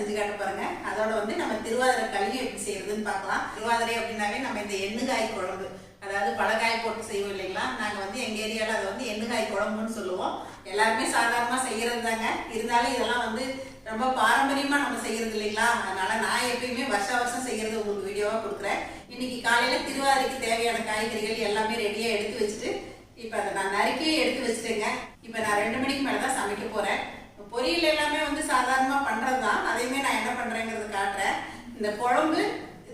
செஞ்சு காட்ட பாருங்க. அதோட வந்து நம்ம திருவாதிரை களியும் எப்படி செய்யறதுன்னு பார்க்கலாம். திருவாதிரை அப்படின்னாவே நம்ம இந்த எண்ணுகாய் குழம்பு. அதாவது பழக்காய் போட்டு செய்வோம் இல்லைங்களா? நாங்கள் வந்து எங்கள் ஏரியாவில் அதை வந்து எண்ணுகாய் குழம்புன்னு சொல்லுவோம். எல்லாருமே சாதாரணமாக செய்யறது தாங்க. இருந்தாலும் இதெல்லாம் வந்து ரொம்ப பாரம்பரியமாக நம்ம செய்யறது இல்லைங்களா? அதனால நான் எப்பயுமே வருஷ வருஷம் செய்யறது உங்களுக்கு வீடியோவாக கொடுக்குறேன். இன்னைக்கு காலையில் திருவாதிரைக்கு தேவையான காய்கறிகள் எல்லாமே ரெடியாக எடுத்து வச்சுட்டு இப்போ அதை நான் நறுக்கியே எடுத்து வச்சுட்டேங்க. இப்போ நான் ரெண்டு மணிக்கு மேலே தான் சமைக்க போகிறேன் பொரியல் எல்லாமே வந்து சாதாரணமாக பண்ணுறது தான் அதையுமே நான் என்ன பண்ணுறேங்கிறது காட்டுறேன். இந்த குழம்பு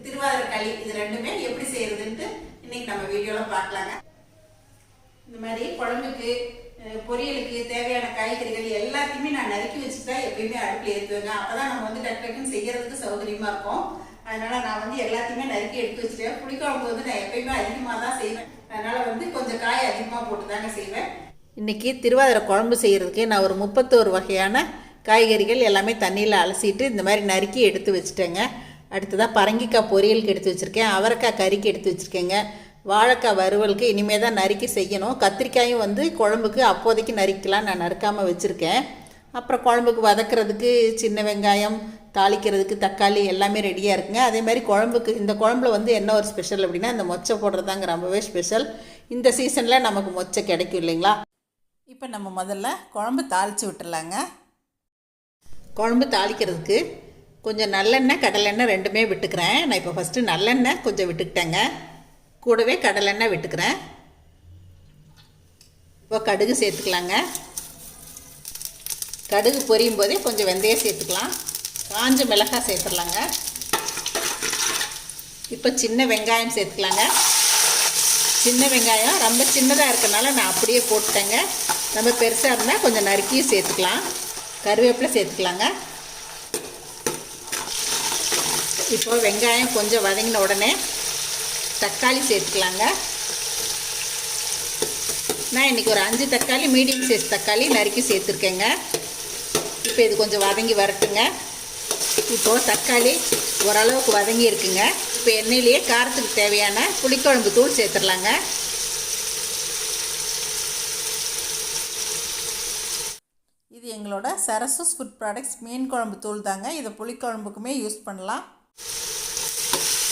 திருவாதிரை களி இது ரெண்டுமே எப்படி செய்யறதுன்ட்டு இன்னைக்கு நம்ம வீடியோவில் பார்க்கலாங்க. இந்த மாதிரி குழம்புக்கு பொரியலுக்கு தேவையான காய்கறிகள் எல்லாத்தையுமே நான் நறுக்கி வச்சு தான் எப்பயுமே அடுப்பில் ஏற்றுவேங்க அப்பதான் நம்ம வந்து டக்கு டக்குன்னு செய்கிறதுக்கு சௌகரியமாக இருக்கும். அதனால் நான் வந்து எல்லாத்தையுமே நறுக்கி எடுத்து வச்சுட்டேன். புளிக்குழம்பு வந்து நான் எப்பயுமே அதிகமாக தான் செய்வேன். அதனால் வந்து கொஞ்சம் காய் அதிகமாக போட்டு தாங்க செய்வேன். இன்றைக்கி திருவாதிரை குழம்பு செய்கிறதுக்கு நான் ஒரு முப்பத்தோரு வகையான காய்கறிகள் எல்லாமே தண்ணியில் அலசிட்டு இந்த மாதிரி நறுக்கி எடுத்து வச்சுட்டேங்க. அடுத்ததாக பரங்கிக்காய் பொரியலுக்கு எடுத்து வச்சுருக்கேன். அவரைக்காய் கறிக்கு எடுத்து வச்சுருக்கேங்க. வாழைக்காய் வறுவலுக்கு இனிமே தான் நறுக்கி செய்யணும். கத்திரிக்காயும் வந்து குழம்புக்கு அப்போதைக்கு நறுக்கலாம் நான் நறுக்காமல் வச்சுருக்கேன். அப்புறம் குழம்புக்கு வதக்கிறதுக்கு சின்ன வெங்காயம் தாளிக்கிறதுக்கு தக்காளி எல்லாமே ரெடியாக இருக்குங்க. அதே மாதிரி குழம்புக்கு இந்த குழம்புல வந்து என்ன ஒரு ஸ்பெஷல் அப்படின்னா இந்த மொச்சை போடுறதாங்க ரொம்பவே ஸ்பெஷல் இந்த சீசனில் நமக்கு மொச்சை கிடைக்கும் இல்லைங்களா? இப்போ நம்ம முதல்ல குழம்பு தாளித்து விட்டுடலாங்க குழம்பு தாளிக்கிறதுக்கு கொஞ்சம் நல்லெண்ணெய் கடலெண்ணெய் ரெண்டுமே விட்டுக்கிறேன். நான் இப்போ ஃபஸ்ட்டு நல்லெண்ணெய் கொஞ்சம் விட்டுக்கிட்டேங்க. கூடவே கடலெண்ணெய் விட்டுக்கிறேன். இப்போ கடுகு சேர்த்துக்கலாங்க. கடுகு பொரியும் போதே கொஞ்சம் வெந்தயம் சேர்த்துக்கலாம். காஞ்ச மிளகாய் சேர்த்துடலாங்க. இப்போ சின்ன வெங்காயம் சேர்த்துக்கலாங்க. சின்ன வெங்காயம் ரொம்ப சின்னதாக இருக்கனால நான் அப்படியே போட்டுட்டேங்க. நம்ம பெருசாக இருந்தால் கொஞ்சம் நறுக்கியும் சேர்த்துக்கலாம். கருவேப்பிலை சேர்த்துக்கலாங்க. இப்போ வெங்காயம் கொஞ்சம் வதங்கின உடனே தக்காளி சேர்த்துக்கலாங்க. நான் இன்றைக்கி ஒரு அஞ்சு தக்காளி மீடியம் சைஸ் தக்காளி நறுக்கி சேர்த்துருக்கேங்க. இப்போ இது கொஞ்சம் வதங்கி வரட்டுங்க. இப்போது தக்காளி ஓரளவுக்கு வதங்கி இருக்குங்க. இப்போ எண்ணெயிலேயே காரத்துக்கு தேவையான புளிக்குழம்பு தூள் சேர்த்துடலாங்க. இது எங்களோட சரசஸ் ஃபுட் ப்ராடக்ட்ஸ் மீன் குழம்பு தூள் தாங்க. இதை புளிக்குழம்புக்குமே யூஸ் பண்ணலாம்.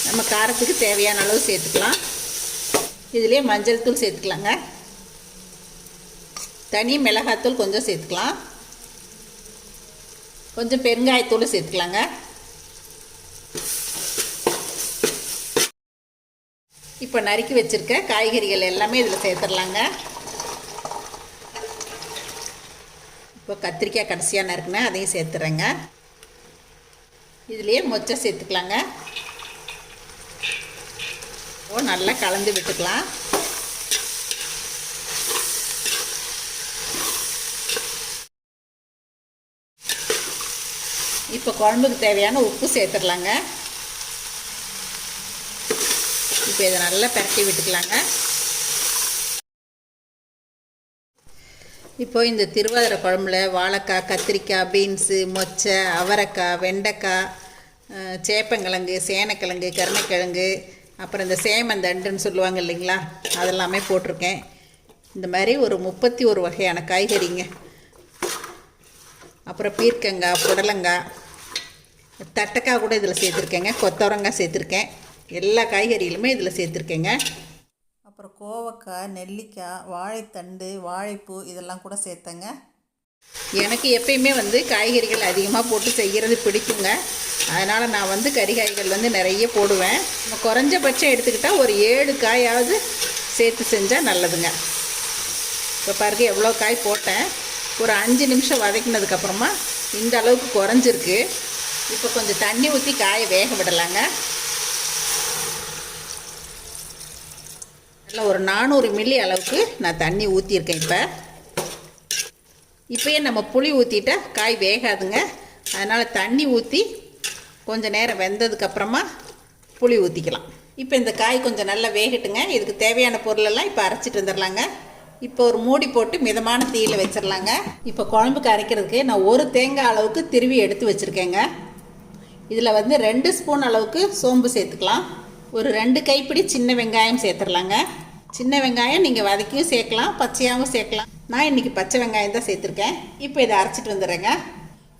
நம்ம காரத்துக்கு தேவையான அளவு சேர்த்துக்கலாம். இதுலேயே மஞ்சள் தூள் சேர்த்துக்கலாங்க. தனி மிளகாத்தூள் கொஞ்சம் சேர்த்துக்கலாம். கொஞ்சம் பெருங்காயத்தூள் சேர்த்துக்கலாங்க. இப்போ நறுக்கி வச்சுருக்க காய்கறிகள் எல்லாமே இதில் சேர்த்துடலாங்க. இப்போ கத்திரிக்காய் கடைசியாக நறுக்குனேன் அதையும் சேர்த்துறேங்க. இதுலேயே மொச்சை சேர்த்துக்கலாங்க. ஓ நல்லா கலந்து விட்டுக்கலாம். இப்போ குழம்புக்கு தேவையான உப்பு சேர்த்துடலாங்க. இப்போ இதை நல்லா பரட்டி விட்டுக்கலாங்க. இப்போ இந்த திருவாதிரை குழம்புல வாழைக்காய் கத்திரிக்காய் பீன்ஸு மொச்சை அவரைக்காய் வெண்டைக்காய் சேப்பங்கிழங்கு சேனக்கிழங்கு கருணைக்கிழங்கு அப்புறம் இந்த சேமந்தண்டுன்னு சொல்லுவாங்க இல்லைங்களா? அதெல்லாமே போட்டிருக்கேன். இந்த மாதிரி ஒரு முப்பத்தி ஒரு வகையான காய்கறிங்க. அப்புறம் பீர்க்கங்காய் புடலங்காய் தட்டைக்காய் கூட இதில் சேர்த்துருக்கேங்க கொத்தவரங்காய் சேர்த்துருக்கேன். எல்லா காய்கறிகளுமே இதில் சேர்த்துருக்கேங்க. அப்புறம் கோவக்காய் நெல்லிக்காய் வாழைத்தண்டு வாழைப்பூ இதெல்லாம் கூட சேர்த்தேங்க. எனக்கு எப்பயுமே வந்து காய்கறிகள் அதிகமாக போட்டு செய்கிறது பிடிக்குங்க. அதனால் நான் வந்து கறிகாய்கள் வந்து நிறைய போடுவேன். நம்ம குறைஞ்சபட்சம் எடுத்துக்கிட்டால் ஒரு ஏழு காயாவது சேர்த்து செஞ்சால் நல்லதுங்க. இப்போ பாருங்க எவ்வளோ காய் போட்டேன். ஒரு அஞ்சு நிமிஷம் வதக்கினதுக்கப்புறமா இந்த அளவுக்கு குறைஞ்சிருக்கு. இப்போ கொஞ்சம் தண்ணி ஊற்றி காயை வேக விடலாங்க. நல்லா ஒரு நானூறு மில்லி அளவுக்கு நான் தண்ணி ஊற்றியிருக்கேன் இப்போ. இப்போயே நம்ம புளி ஊற்றிட்டா காய் வேகாதுங்க. அதனால் தண்ணி ஊற்றி கொஞ்சம் நேரம் வெந்ததுக்கப்புறமா புளி ஊற்றிக்கலாம் இப்போ இந்த காய் கொஞ்சம் நல்லா வேகட்டுங்க. இதுக்கு தேவையான பொருளெல்லாம் இப்போ அரைச்சிட்டு வந்துடலாங்க இப்போ ஒரு மூடி போட்டு மிதமான தீயில் வச்சிடலாங்க இப்போ குழம்புக்கு அரைக்கிறதுக்கு நான் ஒரு தேங்காய் அளவுக்கு திருவி எடுத்து வச்சுருக்கேங்க. இதில் வந்து ரெண்டு ஸ்பூன் அளவுக்கு சோம்பு சேர்த்துக்கலாம். ஒரு ரெண்டு கைப்பிடி சின்ன வெங்காயம் சேர்த்துடலாங்க சின்ன வெங்காயம் நீங்கள் வதக்கியும் சேர்க்கலாம் பச்சையாகவும் சேர்க்கலாம். நான் இன்றைக்கி பச்சை வெங்காயம் தான் சேர்த்துருக்கேன். இப்போ இதை அரைச்சிட்டு வந்துடுறேங்க.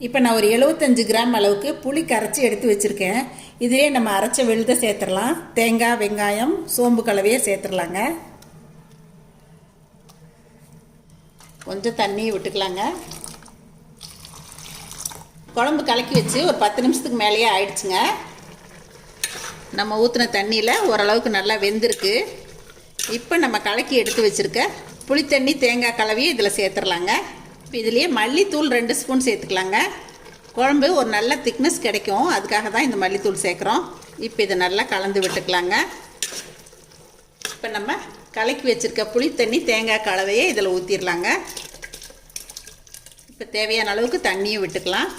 இப்போ நான் ஒரு எழுபத்தஞ்சு கிராம் அளவுக்கு புளி கரைச்சி எடுத்து வச்சுருக்கேன். இதிலே நம்ம அரைச்ச விழுத சேர்த்துடலாம். தேங்காய் வெங்காயம் சோம்பு கலவையே சேர்த்துடலாங்க. கொஞ்சம் தண்ணியை விட்டுக்கலாங்க. குழம்பு கலக்கி வச்சு ஒரு பத்து நிமிஷத்துக்கு மேலேயே ஆயிடுச்சுங்க. நம்ம ஊற்றின தண்ணியில் ஓரளவுக்கு நல்லா வெந்திருக்கு. இப்போ நம்ம கலக்கி எடுத்து வச்சுருக்க புளித்தண்ணி தேங்காய் கலவையை இதில் சேர்த்துடலாங்க இப்போ இதுலேயே மல்லித்தூள் ரெண்டு ஸ்பூன் சேர்த்துக்கலாங்க. குழம்பு ஒரு நல்ல திக்னஸ் கிடைக்கும். அதுக்காக தான் இந்த மல்லித்தூள் சேர்க்குறோம். இப்போ இதை நல்லா கலந்து விட்டுக்கலாங்க. இப்போ நம்ம கலக்கி வச்சுருக்க புளித்தண்ணி தேங்காய் கலவையை இதில் ஊற்றிடலாங்க இப்போ தேவையான அளவுக்கு தண்ணியும் விட்டுக்கலாம்.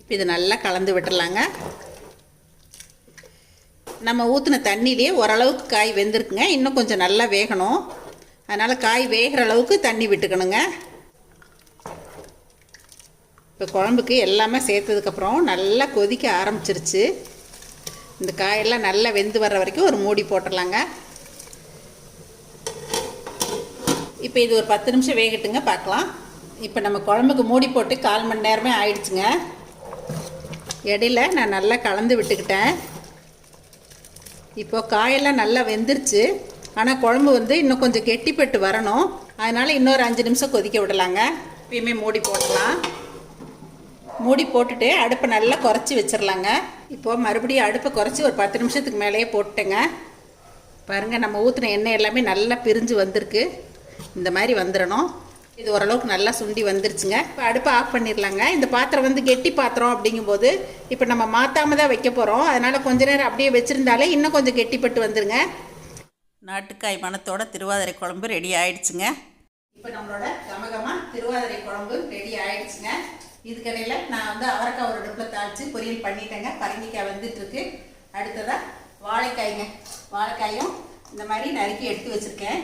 இப்போ இதை நல்லா கலந்து விட்டுடலாங்க நம்ம ஊற்றின தண்ணியிலே ஓரளவுக்கு காய் வெந்திருக்குங்க. இன்னும் கொஞ்சம் நல்லா வேகணும். அதனால் காய் வேகிற அளவுக்கு தண்ணி விட்டுக்கணுங்க. இப்போ குழம்புக்கு எல்லாமே சேர்த்ததுக்கப்புறம் நல்லா கொதிக்க ஆரம்பிச்சிருச்சு. இந்த காயெல்லாம் நல்லா வெந்து வர்ற வரைக்கும் ஒரு மூடி போட்டுடலாங்க. இப்போ இது ஒரு பத்து நிமிஷம் வேகட்டுங்க பார்க்கலாம். இப்போ நம்ம குழம்புக்கு மூடி போட்டு கால் மணி நேரமே ஆயிடுச்சுங்க. இடையில நான் நல்லா கலந்து விட்டுக்கிட்டேன். இப்போ காயெல்லாம் நல்லா வெந்துருச்சு. ஆனால் குழம்பு வந்து இன்னும் கொஞ்சம் கெட்டிப்பட்டு வரணும். அதனால் இன்னொரு அஞ்சு நிமிஷம் கொதிக்க விடலாங்க. எப்பயுமே மூடி போடலாம். மூடி போட்டுட்டு அடுப்பை நல்லா குறைச்சி வச்சிடலாங்க இப்போது மறுபடியும் அடுப்பை குறைச்சி ஒரு பத்து நிமிஷத்துக்கு மேலேயே போட்டுட்டேங்க. பாருங்கள் நம்ம ஊற்றின எண்ணெய் எல்லாமே நல்லா பிரிஞ்சு வந்திருக்கு. இந்த மாதிரி வந்துடணும் இது ஓரளவுக்கு நல்லா சுண்டி வந்துருச்சுங்க. இப்போ அடுப்பை ஆஃப் பண்ணிடலாங்க இந்த பாத்திரம் வந்து கெட்டி பாத்திரம் அப்படிங்கும்போது இப்போ நம்ம மாற்றாம தான் வைக்க போகிறோம் அதனால் கொஞ்ச நேரம் அப்படியே வச்சுருந்தாலே இன்னும் கொஞ்சம் கெட்டிப்பட்டு வந்துருங்க. நாட்டுக்காய் மணத்தோட திருவாதிரை குழம்பு ரெடி ஆயிடுச்சுங்க. இப்போ நம்மளோட கமகமா திருவாதிரை குழம்பு ரெடி ஆயிடுச்சுங்க. இதுக்கடையில் நான் வந்து அவரைக்காய் ஒரு அடுப்பில் தாளித்து பொரியல் பண்ணிட்டேங்க. பரங்கிக்காய் வந்துட்டு இருக்கு அடுத்ததா வாழைக்காய்ங்க. வாழைக்காயும் இந்த மாதிரி நறுக்கி எடுத்து வச்சுருக்கேன்.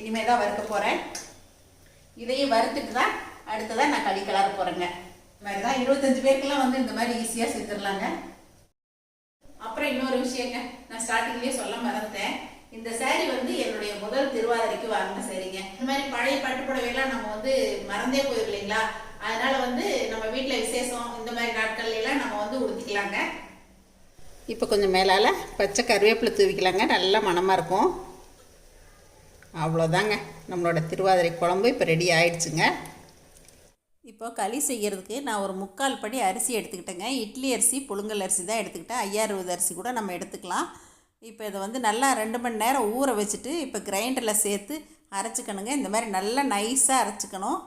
இனிமேல் தான் வறுக்க போகிறேன் இதையும் வறுத்துட்டு தான் அடுத்ததாக நான் களி கிளற போகிறேங்க இந்த மாதிரி தான் இருபத்தஞ்சு பேருக்கெல்லாம் வந்து இந்த மாதிரி ஈஸியாக செஞ்சிடலாங்க அப்புறம் இன்னொரு விஷயங்க நான் ஸ்டார்டிங்லேயே சொல்ல மறந்துட்டேன். இந்த saree வந்து என்னுடைய முதல் திருவாதிரைக்கு வாங்கின சரிங்க இந்த மாதிரி பழைய பட்டு புடவையெல்லாம் நம்ம வந்து மறந்தே போயிடும் இல்லைங்களா? அதனால வந்து நம்ம வீட்டில் விசேஷம் இந்த மாதிரி நாட்கள்ல எல்லாம் நம்ம வந்து உடுத்திக்கலாங்க. இப்போ கொஞ்சம் மேலால் பச்சை கருவேப்பிலை தூவிக்கலாங்க. நல்லா மணமாக இருக்கும். அவ்வளோதாங்க. நம்மளோட திருவாதிரை குழம்பு இப்போ ரெடி ஆயிடுச்சுங்க. இப்போ களி செய்கிறதுக்கு நான் ஒரு முக்கால் படி அரிசி எடுத்துக்கிட்டேங்க. இட்லி அரிசி புழுங்கல் அரிசி தான் எடுத்துக்கிட்டேன். ஐயாறுபது அரிசி கூட நம்ம எடுத்துக்கலாம். இப்போ இதை வந்து நல்லா ரெண்டு மணி நேரம் ஊற வச்சுட்டு இப்போ கிரைண்டரில் சேர்த்து அரைச்சிக்கணுங்க. இந்த மாதிரி நல்லா நைஸாக அரைச்சிக்கணும்.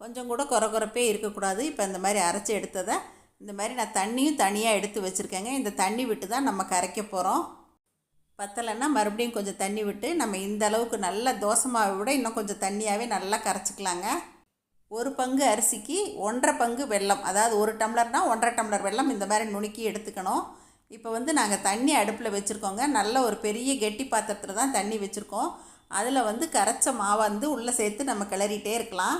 கொஞ்சம் கூட குறை குறைப்பே இருக்கக்கூடாது. இப்போ இந்த மாதிரி அரைச்சி எடுத்ததை இந்த மாதிரி நான் தண்ணியும் தனியாக எடுத்து வச்சுருக்கேங்க. இந்த தண்ணி விட்டு தான் நம்ம கரைக்க போகிறோம் பத்தலைன்னா மறுபடியும் கொஞ்சம் தண்ணி விட்டு நம்ம இந்த அளவுக்கு நல்ல தோசை மாவை விட இன்னும் கொஞ்சம் தண்ணியாகவே நல்லா கரைச்சிக்கலாங்க. ஒரு பங்கு அரிசிக்கு ஒன்றரை பங்கு வெல்லம் அதாவது ஒரு டம்ளர்னால் ஒன்றரை டம்ளர் வெல்லம் இந்த மாதிரி நுணுக்கி எடுத்துக்கணும். இப்போ வந்து நாங்கள் தண்ணி அடுப்பில் வச்சுருக்கோங்க. நல்ல ஒரு பெரிய கெட்டி பாத்திரத்தில் தான் தண்ணி வச்சுருக்கோம். அதில் வந்து கரைச்ச மாவை வந்து உள்ளே சேர்த்து நம்ம கிளறிட்டே இருக்கலாம்.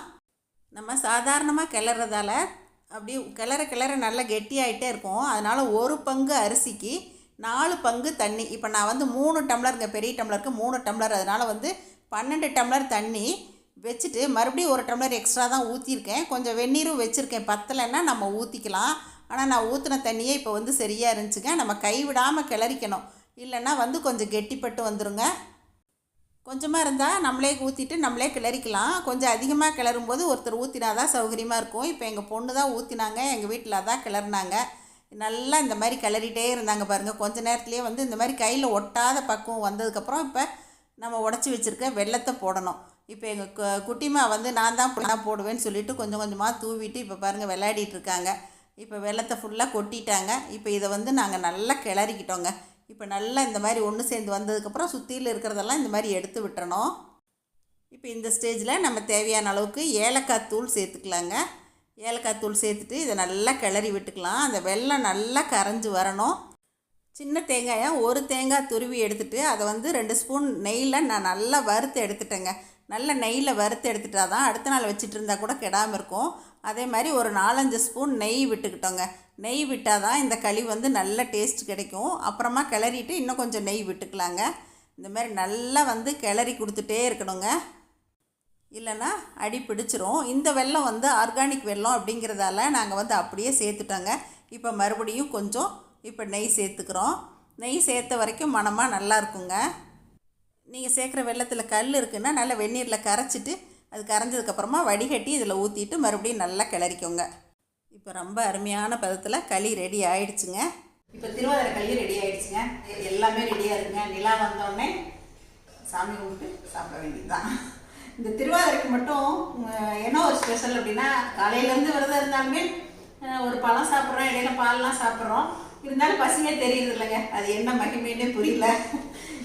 நம்ம சாதாரணமாக கிளறதால அப்படியே கிளற கிளற நல்லா கெட்டியாயிட்டே இருக்கும். அதனால் ஒரு பங்கு அரிசிக்கு நாலு பங்கு தண்ணி. இப்போ நான் வந்து மூணு டம்ளருங்க பெரிய டம்ளருக்கு மூணு டம்ளர். அதனால் வந்து பன்னெண்டு டம்ளர் தண்ணி வச்சுட்டு மறுபடியும் ஒரு டம்ளர் எக்ஸ்ட்ரா தான் ஊற்றிருக்கேன் கொஞ்சம் வெந்நீரும் வச்சுருக்கேன். பத்தலைன்னா நம்ம ஊற்றிக்கலாம் ஆனால் நான் ஊற்றின தண்ணியே இப்போ வந்து சரியாக இருந்துச்சுங்க. நம்ம கைவிடாமல் கிளறிக்கணும். இல்லைன்னா வந்து கொஞ்சம் கெட்டிப்பட்டு வந்துடுங்க கொஞ்சமாக இருந்தால் நம்மளே ஊற்றிட்டு நம்மளே கிளறிக்கலாம். கொஞ்சம் அதிகமாக கிளறும்போது ஒருத்தர் ஊற்றினா தான் சௌகரியமாக இருக்கும். இப்போ எங்கள் பொண்ணு தான் ஊற்றினாங்க எங்கள் வீட்டில் தான் கிளறினாங்க. நல்லா இந்த மாதிரி கிளறிட்டே இருந்தாங்க பாருங்கள் கொஞ்ச நேரத்துலேயே வந்து இந்த மாதிரி கையில் ஒட்டாத பக்குவம் வந்ததுக்கப்புறம் இப்போ நம்ம உடச்சி வச்சுருக்க வெள்ளத்தை போடணும். இப்போ எங்கள் கு குட்டிமா வந்து நான் தான் ஃபுல்லாக போடுவேன்னு சொல்லிட்டு கொஞ்சம் கொஞ்சமாக தூவிட்டு இப்போ பாருங்கள் விளையாடிட்டு இருக்காங்க. இப்போ வெள்ளத்தை ஃபுல்லாக கொட்டிட்டாங்க. இப்போ இதை வந்து நாங்கள் நல்லா கிளறிக்கிட்டோங்க. இப்போ நல்லா இந்த மாதிரி ஒன்று சேர்ந்து வந்ததுக்கப்புறம் சுற்றியில் இருக்கிறதெல்லாம் இந்த மாதிரி எடுத்து விட்டுறணும். இப்போ இந்த ஸ்டேஜில் நம்ம தேவையான அளவுக்கு ஏலக்காய் தூள் சேர்த்துக்கலாங்க. ஏலக்காய் தூள் சேர்த்துட்டு இதை நல்லா கிளறி விட்டுக்கலாம். அந்த வெள்ளம் நல்லா கரைஞ்சி வரணும். சின்ன தேங்காயை ஒரு தேங்காய் துருவி எடுத்துகிட்டு அதை வந்து ரெண்டு ஸ்பூன் நெய்யில் நான் நல்லா வறுத்து எடுத்துட்டேங்க. நல்ல நெய்யில் வறுத்து எடுத்துட்டா தான் அடுத்த நாள் வச்சுட்டு இருந்தால் கூட கெடாமல் இருக்கும். அதே மாதிரி ஒரு நாலஞ்சு ஸ்பூன் நெய் விட்டுக்கிட்டோங்க. நெய் விட்டால் தான் இந்த களி வந்து நல்ல டேஸ்ட் கிடைக்கும். அப்புறமா கிளறிட்டு இன்னும் கொஞ்சம் நெய் விட்டுக்கலாங்க. இந்த மாதிரி நல்லா வந்து கிளறி கொடுத்துட்டே இருக்கணுங்க. இல்லைன்னா அடி பிடிச்சிரும். இந்த வெள்ளம் வந்து ஆர்கானிக் வெல்லம் அப்படிங்கிறதால நாங்கள் வந்து அப்படியே சேர்த்துட்டோங்க. இப்போ மறுபடியும் கொஞ்சம் இப்போ நெய் சேர்த்துக்கிறோம். நெய் சேர்த்த வரைக்கும் மணமாக நல்லா இருக்குங்க. நீங்கள் சேர்க்குற வெள்ளத்தில் கல் இருக்குன்னா நல்லா வெந்நீரில் கரைச்சிட்டு அது கரைஞ்சதுக்கப்புறமா வடிகட்டி இதில் ஊற்றிட்டு மறுபடியும் நல்லா கிளறிக்கோங்க. இப்போ ரொம்ப அருமையான பதத்தில் களி ரெடி ஆயிடுச்சுங்க. இப்போ திருவாதிரை களி ரெடி ஆயிடுச்சுங்க. எல்லாமே ரெடியாக இருக்குங்க. நிலா வந்தோடனே சாமி கும்பிட்டு சாப்பிட வேண்டியதுதான். இந்த திருவாதிரைக்கு மட்டும் என்ன ஒரு ஸ்பெஷல் அப்படின்னா காலையிலேருந்து விரதம் இருந்தாலுமே ஒரு பழம் சாப்பிட்றோம் இடையில பால்லாம் சாப்பிட்றோம். இருந்தாலும் பசியே தெரியுது இல்லைங்க அது என்ன மகிமைன்னே புரியல.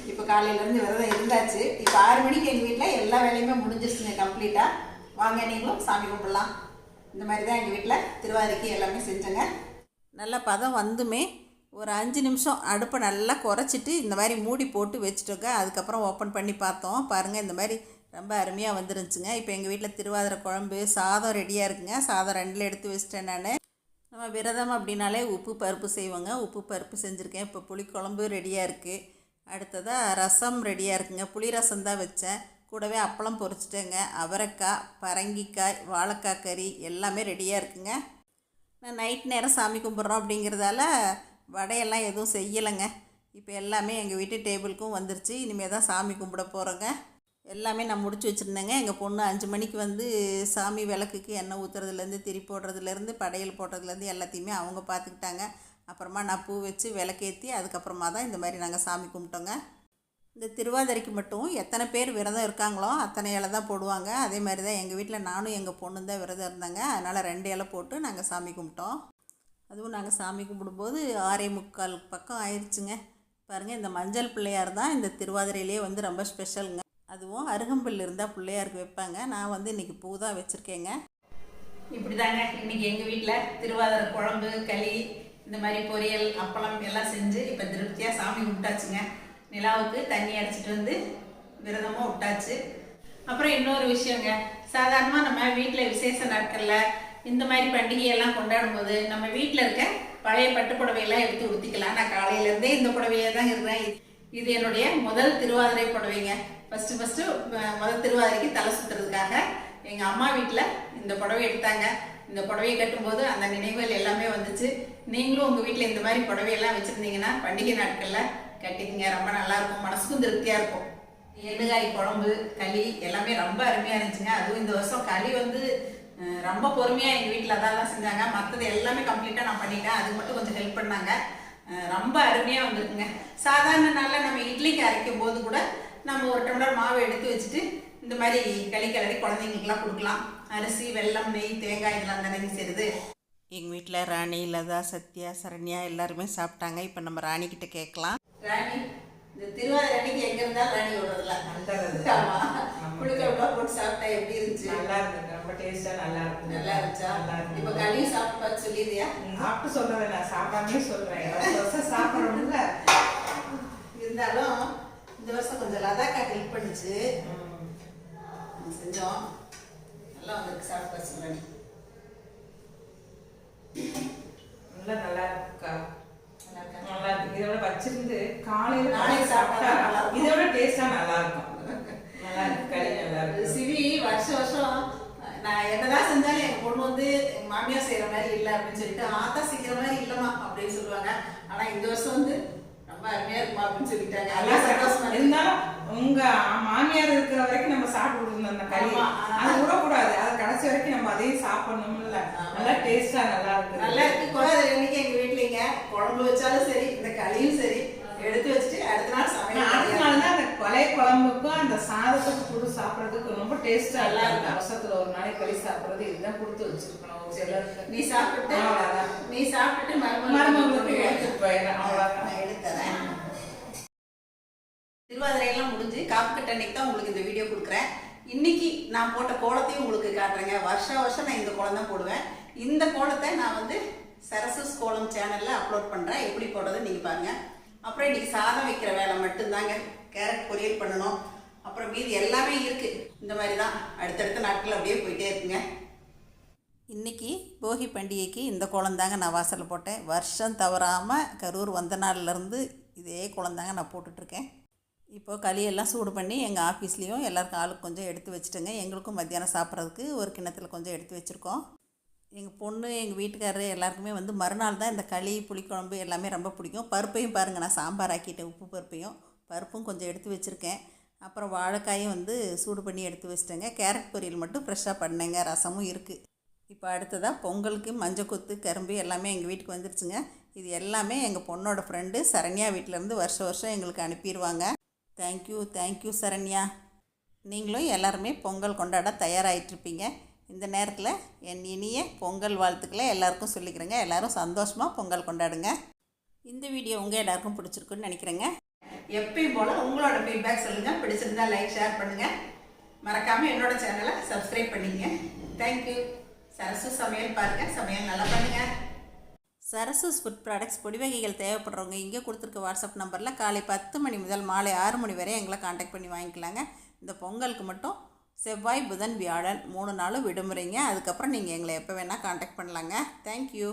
இப்போ காலையிலேருந்து விரதம் இருந்தாச்சு. இப்போ ஆறு மணிக்கு எங்கள் வீட்டில் எல்லா வேலையுமே முடிஞ்சிருச்சுங்க கம்ப்ளீட்டாக வாங்க நீங்களும் சாமி கும்பிடலாம். இந்த மாதிரி தான் எங்கள் வீட்டில் திருவாதிரைக்கு எல்லாமே செஞ்சேங்க. நல்லா பதம் வந்துமே ஒரு அஞ்சு நிமிஷம் அடுப்பை நல்லா குறைச்சிட்டு இந்த மாதிரி மூடி போட்டு வச்சுட்டோங்க. அதுக்கப்புறம் ஓப்பன் பண்ணி பார்த்தோம். பாருங்கள் இந்த மாதிரி ரொம்ப அருமையாக வந்துருந்துச்சுங்க. இப்போ எங்கள் வீட்டில் திருவாதிரை குழம்பு சாதம் ரெடியாக இருக்குங்க. சாதம் ரெண்டில் எடுத்து வச்சிட்டேன் நான். நம்ம விரதம் அப்படின்னாலே உப்பு பருப்பு செய்வோங்க. உப்பு பருப்பு செஞ்சுருக்கேன். இப்போ புளிக்குழம்பு ரெடியாக இருக்குது அடுத்ததாக ரசம் ரெடியாக இருக்குங்க. புளி ரசம் தான் வச்சேன். கூடவே அப்பளம் பொரிச்சிட்டேங்க. அவரைக்காய் பரங்கிக்காய் வாழைக்காய் கறி எல்லாமே ரெடியாக இருக்குங்க. நான் நைட் நேரம் சாமி கும்பிட்றோம் அப்படிங்கிறதால வடையெல்லாம் எதுவும் செய்யலைங்க. இப்போ எல்லாமே எங்கள் வீட்டு டேபிளுக்கும் வந்துருச்சு. இனிமேல் தான் சாமி கும்பிட போகிறோங்க எல்லாமே நான் முடிச்சு வச்சுருந்தேங்க. எங்கள் பொண்ணு அஞ்சு மணிக்கு வந்து சாமி விளக்குக்கு எண்ணெய் ஊற்றுறதுலேருந்து திரி போடுறதுலேருந்து படையல் போடுறதுலேருந்து எல்லாத்தையுமே அவங்க பார்த்துக்கிட்டாங்க. அப்புறமா நான் பூ வச்சு விளக்கேற்றி அதுக்கப்புறமா தான் இந்த மாதிரி நாங்கள் சாமி கும்பிட்டோங்க. இந்த திருவாதிரைக்கு மட்டும் எத்தனை பேர் விரதம் இருக்காங்களோ அத்தனை இலை தான் போடுவாங்க. அதே மாதிரி தான் எங்கள் வீட்டில் நானும் எங்கள் பொண்ணு தான் விரதம் இருந்தாங்க. அதனால் ரெண்டு இலை போட்டு நாங்கள் சாமி கும்பிட்டோம். அதுவும் நாங்கள் சாமி கும்பிடும்போது ஆறே முக்கால் பக்கம் ஆயிடுச்சுங்க பாருங்கள் இந்த மஞ்சள் பிள்ளையார் தான் இந்த திருவாதிரையிலே வந்து ரொம்ப ஸ்பெஷலுங்க அதுவும் அருகம்புல் இருந்தால் பிள்ளையாருக்கு வைப்பாங்க. நான் வந்து இன்றைக்கி பூ தான் வச்சுருக்கேங்க. இப்படிதாங்க. இன்றைக்கி எங்கள் வீட்டில் திருவாதிர குழம்பு களி இந்த மாதிரி பொரியல் அப்பளம் எல்லாம் செஞ்சு இப்போ திருப்தியாக சாமி விட்டாச்சுங்க நிலாவுக்கு தண்ணி அடிச்சிட்டு வந்து விரதமும் விட்டாச்சு. அப்புறம் இன்னொரு விஷயங்க. சாதாரணமாக நம்ம வீட்டில் விசேஷ நாட்களில் இந்த மாதிரி பண்டிகையெல்லாம் கொண்டாடும் போது நம்ம வீட்டில் இருக்க பழைய பட்டு புடவையெல்லாம் எடுத்து உடுத்திக்கலாம். நான் காலையிலேருந்தே இந்த புடவையே தான் இருக்கிறேன் இது- இது என்னுடைய முதல் திருவாதிரை புடவைங்க. ஃபஸ்ட்டு ஃபஸ்ட்டு முதல் திருவாதிரைக்கு தலை சுற்றுறதுக்காக எங்கள் அம்மா வீட்டில் இந்த புடவை எடுத்தாங்க. இந்த புடவையை கட்டும்போது அந்த நினைவுகள் எல்லாமே வந்துச்சு. நீங்களும் உங்கள் வீட்டில் இந்த மாதிரி புடவையெல்லாம் வச்சுருந்தீங்கன்னா பண்டிகை நாட்களில் கட்டிக்கிங்க. ரொம்ப நல்லாயிருக்கும் மனசுக்கும் திருப்தியாக இருக்கும். எள்ளுகாய் குழம்பு களி எல்லாமே ரொம்ப அருமையாக இருந்துச்சுங்க. அதுவும் இந்த வருஷம் களி வந்து ரொம்ப பொறுமையாக எங்கள் வீட்டில் அதெல்லாம் செஞ்சாங்க. மற்றது எல்லாமே கம்ப்ளீட்டாக நான் பண்ணிட்டேன். அது மட்டும் கொஞ்சம் ஹெல்ப் பண்ணாங்க. ரொம்ப அருமையாக வந்திருக்குங்க. சாதாரண நாளில் நம்ம இட்லிக்கு அரைக்கும் போது கூட நம்ம ஒரு டம்ளர் மாவு எடுத்து வச்சுட்டு இந்த மாதிரி களி கிளறி குழந்தைங்களுக்குலாம் கொடுக்கலாம். அரிசி வெல்லம் நெய் தேங்காய் இதெல்லாம் தானே செய்யுது எங்கள் வீட்டில் ராணி லதா சத்யா சரண்யா எல்லாருமே சாப்பிட்டாங்க. இப்போ நம்ம ராணிக்கிட்ட கேட்கலாம். ராணி இந்த திருவாதிரை அன்னைக்கு எங்க இருந்தாலும் ராணி விடுறதுல. புளிக்குழம்புலாம் போட்டு சாப்பிட்டா எப்படி இருந்துச்சு? நல்லா இருக்கு ரொம்ப டேஸ்டா நல்லா இருக்கு நல்லா இருந்துச்சா நல்லா இருக்கு இப்ப களியும் சாப்பிட்டு சொல்லிடுறியா? சாப்பிட்டு சொல்றதை நான் சாப்பிடாமே வருஷம் சாப்பிடறோம்ல இருந்தாலும் இந்த வருஷம் கொஞ்சம் லதாக்கா ஹெல்ப் பண்ணுச்சு. செஞ்சோம். நல்லா வந்திருக்கு சாப்பிட்டு சொல்றேன் நல்லா நல்லா இருக்குக்கா. நல்லா இருக்கா? இதோட வச்சிருந்து காலையில நாளைக்கு சாப்பிட்டா. இதோட டேஸ்டா நல்லா இருக்கும். நல்லா இருக்கு. கறி நல்லா இருக்கு. சிவி வருஷம் வருஷம் நான் என்னதான் செஞ்சாலும் எங்க பொண்ணு வந்து எங்க மாமியார் செய்யற மாதிரி இல்ல அப்படின்னு சொல்லிட்டு ஆத்தா செய்யற மாதிரி இல்லம்மா அப்படின்னு சொல்லுவாங்க. ஆனா இந்த வருஷம் வந்து ரொம்ப அருமையா இருக்குமா அப்படின்னு சொல்லிட்டாங்க. நல்லா நல்லா சந்தோஷமா இருக்கு. இருந்தாலும் உங்க மாமியார் இருக்கிற வரைக்கும் நம்ம சாப்பிட்டு இருந்தோம் அந்த களி. அது விடக்கூடாது அது கடைசி வரைக்கும் நம்ம அதையும் சாப்பிடணும்ல. நல்லா டேஸ்டா நல்லா இருக்கு நல்லா இருக்கு. குழந்தை இன்னைக்கு எங்க வீட்லங்க குழம்பு வச்சாலும் சரி இந்த களியும் சரி எடுத்து வச்சுட்டு அடுத்த நாள் சமையல் அடுத்த கிடையாது. நாள் தான் அந்த கொலை குழம்புக்கும் அந்த சாதத்துக்கும் கூட சாப்பிடுறதுக்கு ரொம்ப டேஸ்டா நல்லா. இருக்கும். வருஷத்துல ஒரு நாளைக்கு களி சாப்பிடுறது இதுதான் கொடுத்து வச்சிருக்கணும். சிலருக்கு நீ சாப்பிட்டு. நீ சாப்பிட்டுட்டு மருமகளுக்கு எடுத்துட்டு போயிடுறேன் எடுத்துறேன் திருவாதிரையெல்லாம் முடிஞ்சு காப்பு கட்ட அன்னைக்கு தான் உங்களுக்கு இந்த வீடியோ கொடுக்குறேன். இன்னைக்கு நான் போட்ட கோலத்தையும் உங்களுக்கு காட்டுறேங்க. வருஷ வருஷம் நான் இந்த கோலம் தான் போடுவேன். இந்த கோலத்தை நான் வந்து சரசஸ் கோலம் சேனலில் அப்லோட் பண்ணுறேன் எப்படி போடுறது நீங்கள் பாருங்கள் அப்புறம் இன்னைக்கு சாதம் வைக்கிற வேலை மட்டும்தாங்க. கேரட் பொரியல் பண்ணணும். அப்புறம் மீதி எல்லாமே இருக்குது இந்த மாதிரி தான் அடுத்தடுத்த நாட்கள் அப்படியே போயிட்டே இருக்குங்க. இன்றைக்கி போகி பண்டிகைக்கு இந்த குழந்தாங்க நான் வாசலில் போட்டேன். வருஷம் தவறாமல் கரூர் வந்த நாள்லேருந்து இதே குழந்தாங்க நான் போட்டுட்ருக்கேன் இப்போது களியெல்லாம் சூடு பண்ணி எங்கள் ஆஃபீஸ்லேயும் எல்லாருக்கும் ஆளுக்கு கொஞ்சம் எடுத்து வச்சுட்டேங்க. எங்களுக்கும் மத்தியானம் சாப்பிட்றதுக்கு ஒரு கிண்ணத்தில் கொஞ்சம் எடுத்து வச்சுருக்கோம். எங்கள் பொண்ணு எங்கள் வீட்டுக்காரரு எல்லாருக்குமே வந்து மறுநாள் தான் இந்த களி புளிக்குழம்பு எல்லாமே ரொம்ப பிடிக்கும். பருப்பையும் பாருங்கள் நான் சாம்பார் ஆக்கிட்டேன் உப்பு பருப்பையும். பருப்பும் கொஞ்சம் எடுத்து வச்சுருக்கேன். அப்புறம் வாழைக்காயும் வந்து சூடு பண்ணி எடுத்து வச்சிட்டேங்க. கேரட் பொரியல் மட்டும் ஃப்ரெஷ்ஷாக பண்ணேங்க. ரசமும் இருக்குது இப்போ அடுத்ததாக பொங்கலுக்கு மஞ்சள் கொத்து கரும்பு எல்லாமே எங்கள் வீட்டுக்கு வந்துருச்சுங்க. இது எல்லாமே எங்கள் பொண்ணோட ஃப்ரெண்டு சரண்யா வீட்டிலேருந்து வருஷம் வருஷம் எங்களுக்கு அனுப்பிடுவாங்க தேங்க்யூ தேங்க்யூ சரண்யா. நீங்களும் எல்லாருமே பொங்கல் கொண்டாட தயாராகிட்ருப்பீங்க இந்த நேரத்தில் என் இனிய பொங்கல் வாழ்த்துக்களை எல்லாருக்கும் சொல்லிக்கிறேங்க. எல்லாரும் சந்தோஷமாக பொங்கல் கொண்டாடுங்க. இந்த வீடியோ உங்கள் எல்லாருக்கும் பிடிச்சிருக்குன்னு நினைக்கிறேங்க. எப்பயும் போல் உங்களோட ஃபீட்பேக் சொல்லுங்கள் பிடிச்சிருந்தா லைக் ஷேர் பண்ணுங்கள் மறக்காமல் என்னோட சேனலை சப்ஸ்கிரைப் பண்ணிங்க. தேங்க்யூ சரசு சமையல் பாருங்கள் சமையல் நல்லா பண்ணுங்கள் சரசஸ் ஃபுட் ப்ராடக்ட்ஸ் பொடி வகைகள் தேவைப்படுறவங்க இங்கே கொடுத்துருக்க வாட்ஸ்அப் நம்பரில் காலை பத்து மணி முதல் மாலை ஆறு மணி வரை எங்களை காண்டாக்ட் பண்ணி வாங்கிக்கலாங்க. இந்த பொங்கலுக்கு மட்டும் செவ்வாய் புதன் வியாழன் மூணு நாளும் விடுமுறைங்க. அதுக்கப்புறம் நீங்கள் எங்களை எப்போ வேணால் காண்டாக்ட் பண்ணலாங்க. தேங்க்யூ